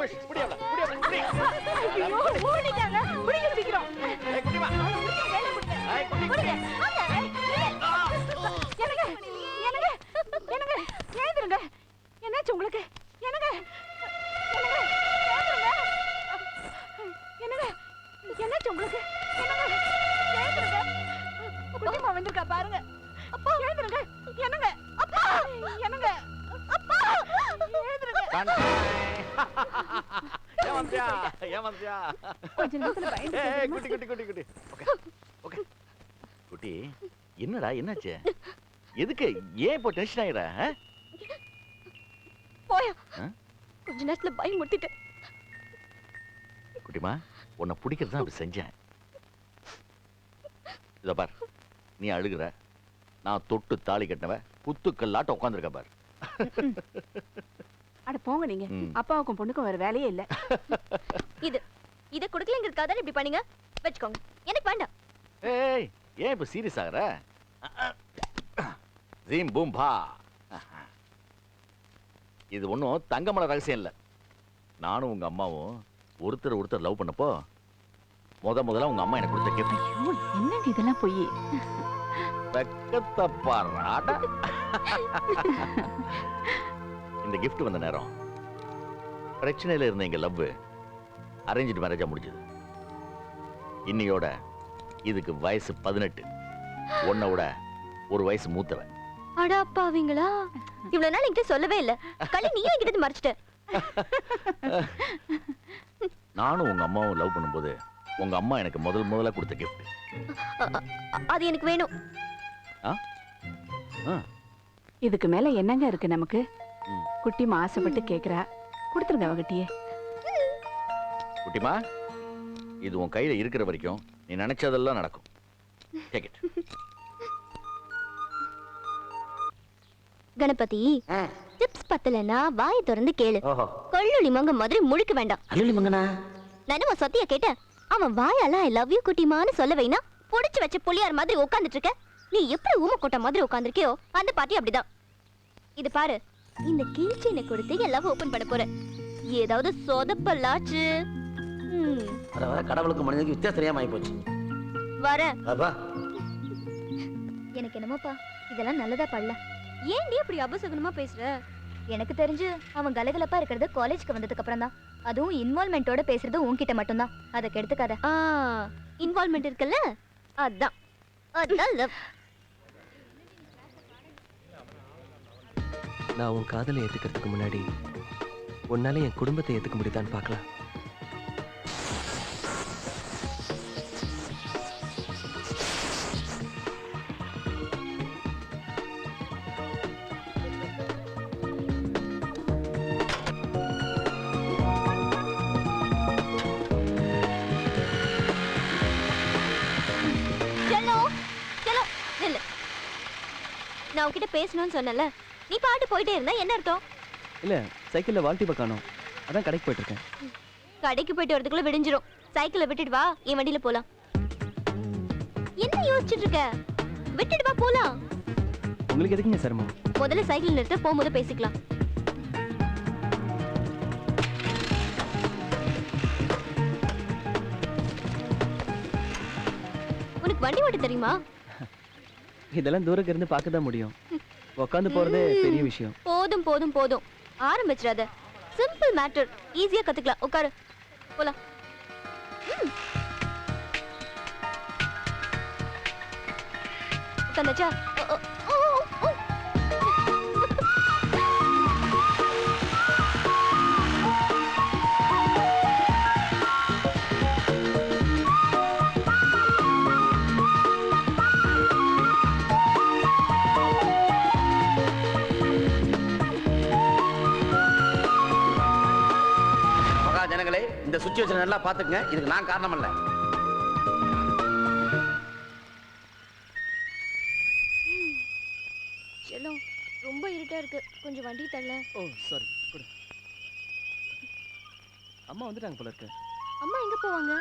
Push புடி அவள புடி அவள புடி ஐயோ ஓடிட்டாங்க முடிக்க சீக்கிரம். ஏய் குட்டி வா. ஏய் குட்டி. என்னங்க? என்னங்க? என்னங்க? எழுந்துருங்க என்னாச்சு உங்களுக்கு? என்னங்க? என்னங்க? என்னாச்சு உங்களுக்கு? என்னங்க? எழுந்துருங்க குட்டிமா வந்திருக்கா பாருங்க. அப்பா. எழுந்துருங்க என்னங்க? அப்பா. என்னங்க? அப்பா. எழுந்துருங்க ஏய் ஏய், குட்டி குட்டி குட்டி குட்டி. Okay okay. குட்டி என்னடா என்னாச்சு? எதுக்கு? ஏன் இப்போ டென்ஷன் ஆயிடுற? போயா? கொஞ்ச நேரத்துல பயமுறுத்திட்டு குட்டிமா உன்னை பிடிக்கிறது தான் அப்படி செஞ்சேன். இதை பார் நீ அழுகுற. நான் தொட்டு தாலி கட்டினவ குத்துக்கல்லாட்ட உட்காந்துருக்க பார். அட போங்க நீங்க. ம். அப்பாவுக்கும் பொண்ணுக்கும் வேற வேலையே இல்ல. இது இத கொடுக்கலங்கிறதுக்காக தானே இப்படி பண்ணீங்க? வச்சுக்கோங்க. எனக்கு வேண்டாம். ஏய் ஏன் இப்போ சீரியஸ் ஆகுற? ஜீம் பூம் பா. இது ஒன்றும் தங்கமலை ரகசியம் இல்லை. நானும் உங்க அம்மாவும் ஒருத்தர் ஒருத்தர் லவ் பண்ணப்போ முத முதல்ல உங்க அம்மா எனக்கு கொடுத்த gift. ஐயோ, என்னங்க இதெல்லாம் போய்? வெக்கத்தை பாராட்ட இந்த gift வந்த நேரம். பிரச்சனையில இருந்த எங்க லவ் அரேஞ்ச்டு மேரேஜா முடிஞ்சது. இன்னையோட இதுக்கு வயசு பதினெட்டு. உன்னை விட ஒரு வயசு மூத்தவன். அடா அப்பாவிங்களா இவ்வளவு நாள் என்கிட்ட சொல்லவே இல்ல. களி நீயும் என்கிட்ட மறைச்சிட்ட. நானும் உங்க அம்மாவும் லவ் பண்ணும்போது உங்க அம்மா எனக்கு முதல் முதல்ல கொடுத்த அ- அது எனக்கு வேணும். ஆ. இதுக்கு மேல என்னங்க இருக்கு நமக்கு. குட்டிமா ஆசைப்பட்டு கேக்குறா. கொடுத்துருங்க அவகிட்டயே குட்டிமா இது உன் கையில இருக்கிற வரைக்கும் நீ நினைச்சதெல்லாம் நடக்கும். Take it. கணபதி டிப்ஸ் பத்தலனா வாயை திறந்து கேளு. ஓஹோ. கொள்ளுளி மங்க மாதிரி முழுக்க வேண்டாம். அல்லி மங்கனா? நானும் உன் சொத்திய கேட்டேன். அவன் வாயால ஐ லவ் யூ குட்டிமான்னு சொல்ல வைனா புடிச்சு வச்ச புளியார் மாதிரி உட்கார்ந்துட்டு இருக்க. நீ எப்படி ஊமக்கொட்டை மாதிரி உட்கார்ந்திருக்கியோ அந்த பாட்டி அப்படிதான். இது பாரு இந்த கீச்சைனை கொடுத்து எல்லாம் ஓபன் பண்ண போறேன். ஏதாவது சொதப்பல்லாச்சு? ம், வர வர கடவுளுக்கு மனிதனுக்கு வித்தியாசம் தெரியாம ஆகி போச்சு வரேன் அப்பா. எனக்கு என்னமோப்பா இதெல்லாம் நல்லதா படல ஏன் நீ இப்படி அபசகுனமா பேசுற? எனக்கு தெரிஞ்சு அவன் கலகலப்பா இருக்கிறது காலேஜ்க்கு வந்ததுக்கு அப்புறம் தான். அதுவும் இன்வால்மெண்டோட பேசுறது உன்கிட்ட மட்டும்தான். அதை கெடுத்துக்காத. ஆ இன்வால்மெண்ட் இருக்குல்ல? அதான். அதான் நான் உன் காதலை ஏற்றுக்கிறதுக்கு முன்னாடி உன்னால என் குடும்பத்தை ஏத்துக்க முடியுதான்னு பார்க்கலாம். நான் உன்கிட்ட பேசணும்னு சொன்னல நீ பாட்டு போயிட்டே இருந்தா என்ன அர்த்தம்? இல்ல சைக்கிள்ல வாழ்த்தி காணோம். அதான் கடைக்கு போயிட்டு இருக்கேன். கடைக்கு போயிட்டு வரதுக்குள்ள விடிஞ்சிரும். சைக்கிளை விட்டுட்டு வா என் வண்டியில போலாம். என்ன யோசிச்சுட்டு இருக்க? விட்டுட்டு வா போலாம். உங்களுக்கு எதுக்குங்க சிரமம்? முதல்ல சைக்கிள் நிறுத்த போகும்போது பேசிக்கலாம். உனக்கு வண்டி ஓட்ட தெரியுமா? இதெல்லாம் தூரக்கு இருந்து பார்க்க தான் முடியும் உட்காந்து போறதே பெரிய விஷயம். போதும் போதும் போதும். ஆரம்பிச்சிடாத. சிம்பிள் மேட்டர் ஈஸியா கத்துக்கலாம். உட்காரு போலாம். உட்காந்தாச்சா இந்த சுச்சுவேஷன் நல்லா பாத்துக்கங்க இதுக்கு நான் காரணம் இல்ல செல்லம் ரொம்ப இருட்டா இருக்கு. கொஞ்சம் வண்டி தள்ள. ஓ சாரி கொடு. அம்மா வந்துட்டாங்க போல இருக்கு. அம்மா எங்க போவாங்க?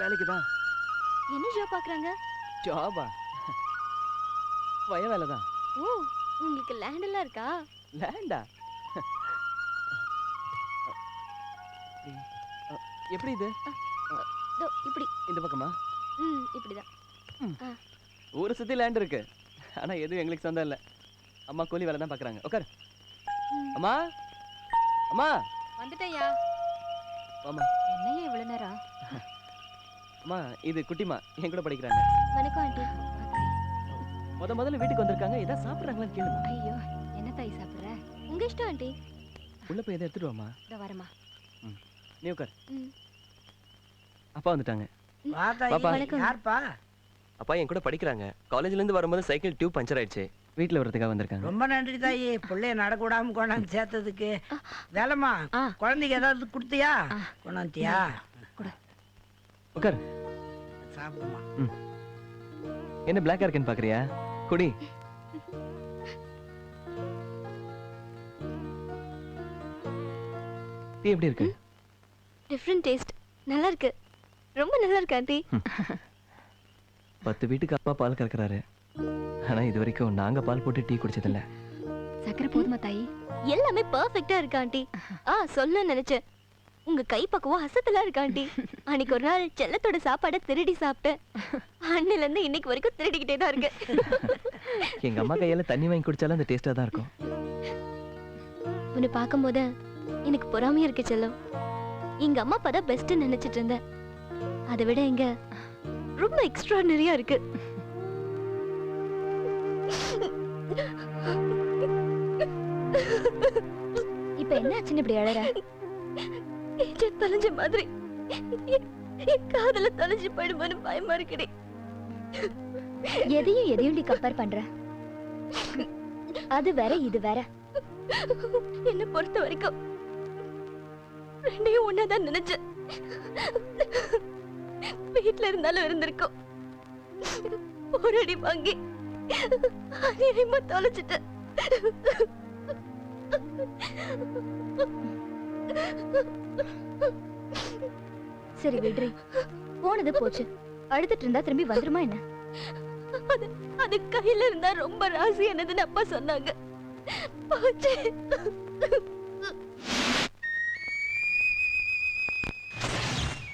வேலைக்கு தான். என்ன ஜாப் பாக்குறாங்க? ஜாபா வய வேலை தான். ஓ உங்களுக்கு லேண்ட் எல்லாம் இருக்கா? லேண்டா எப்படி இது? இப்படி. இந்த பக்கமா? ம் இப்படிதான். ஊரை சுத்தி லேண்ட் இருக்கு. ஆனா எதுவும் எங்களுக்கு சொந்தம் இல்ல. அம்மா கூலி வேலை தான் பாக்குறாங்க. உட்கார். அம்மா? அம்மா? வந்துட்டேயா வாம்மா. என்னையா இவ்வளவு நேரம்? அம்மா இது குட்டிமா என் கூட படிக்கிறாங்க. வணக்கம் ஆண்டி. முத முதல்ல வீட்டுக்கு வந்திருக்காங்க. ஏதாவது சாப்பிடுறாங்களான்னு கேளுமா ஐயோ என்ன தாய் சாப்பிடுற? உங்க இஷ்டம் ஆண்டி. உள்ள போய் எதை எடுத்துட்டு வாமா இதோ வரமா நீ உட்கார். அப்பா வந்துட்டாங்க. பாப்பா. யார்ப்பா? அப்பா என் கூட படிக்கிறாங்க. காலேஜ்ல இருந்து வரும்போது சைக்கிள் டியூப் பஞ்சர் ஆயிடுச்சு. வீட்டுல வரதுக்காக வந்திருக்காங்க. ரொம்ப நன்றி தாயி. பிள்ளைய நடக்க விடாம கொண்டாந்து சேர்த்ததுக்கு. வேலைம்மா ஆ. குழந்தைக்கு ஏதாவது கொடுத்தியா? ஆ. கொண்டாந்தியா உட்கார் சாப்பிடுமா. என்ன பிளாக்கா இருக்குன்னு பாக்குறியா? குடி. டீ எப்படி இருக்கு? டிஃப்ரெண்ட் டேஸ்ட் நல்லா இருக்கு ரொம்ப நல்லா இருக்கு ஆண்டி பத்து வீட்டுக்கு அப்பா பால் கறக்குறாரு. ஆனா இது வரைக்கும் நாங்க பால் போட்டு டீ குடிச்சதில்ல. சக்கரை போதுமா தாயி? எல்லாமே பெர்ஃபெக்ட்டா இருக்கு ஆண்டி. ஆ சொல்ல நினைச்சேன். உங்க கை பக்குவம் அசத்தலா இருக்கு ஆண்டி? அன்னைக்கு ஒரு நாள் செல்லத்தோட சாப்பாடை திருடி சாப்பிட்டேன். அன்னில இருந்து இன்னைக்கு வரைக்கும் திருடிக்கிட்டே தான் இருக்கு. எங்க அம்மா கையால தண்ணி வாங்கி குடிச்சாலும் அந்த டேஸ்டா தான் இருக்கும். உன்னை பார்க்கும்போது எனக்கு பொறாமையா இருக்கு செல்லம். எங்க அம்மா அப்பா தான் பெஸ்ட் நினைச்சிட்டு இருந்தேன். அதை விட இங்க ரொம்ப எக்ஸ்ட்ரானரியா இருக்கு. இப்ப என்ன ஆச்சுன்னு இப்படி அழற? தொலைஞ்ச மாதிரி. காதல தொலைஞ்சு போயிடுமோன்னு பயமா இருக்குடி. எதையும் எதையும் நீ கம்பேர் பண்ற? அது வேற இது வேற. என்ன பொறுத்த வரைக்கும் ரெண்டையும் ஒன்னாதான் நினைச்சேன். வீட்ல இருந்தாலும் இருந்திருக்கும். ஒரு அடி வாங்கி அநியாயமா தொலைச்சிட்டேன். சரி விடுறி போனது போச்சு. அழுதுட்டு இருந்தா திரும்பி வந்துருமா என்ன? அது அது கையில இருந்தா ரொம்ப ராசி என்னதுன்னு அப்பா சொன்னாங்க. போச்சு.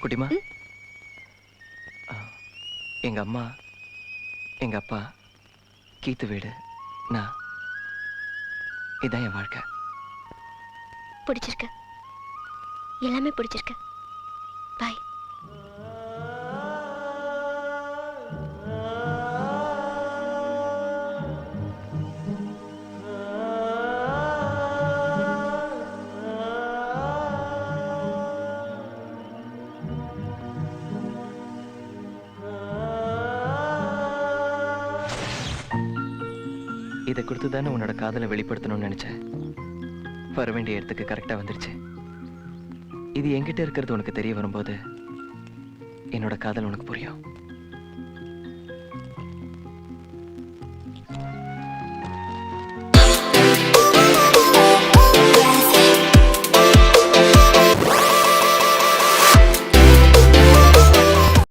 குட்டிமா? எங்க அம்மா எங்க அப்பா கீத்து வீடு நான் இதான் என் வாழ்க்கை. பிடிச்சிருக்கு. எல்லாமே பிடிச்சிருக்கு. பாய் இதை கொடுத்து தானே உன்னோட காதலை வெளிப்படுத்தணும்னு நினச்சேன். வர வேண்டிய இடத்துக்கு கரெக்டாக வந்துருச்சு. இது என்கிட்ட இருக்கிறது உனக்கு தெரிய வரும்போது என்னோட காதல் உனக்கு புரியும்.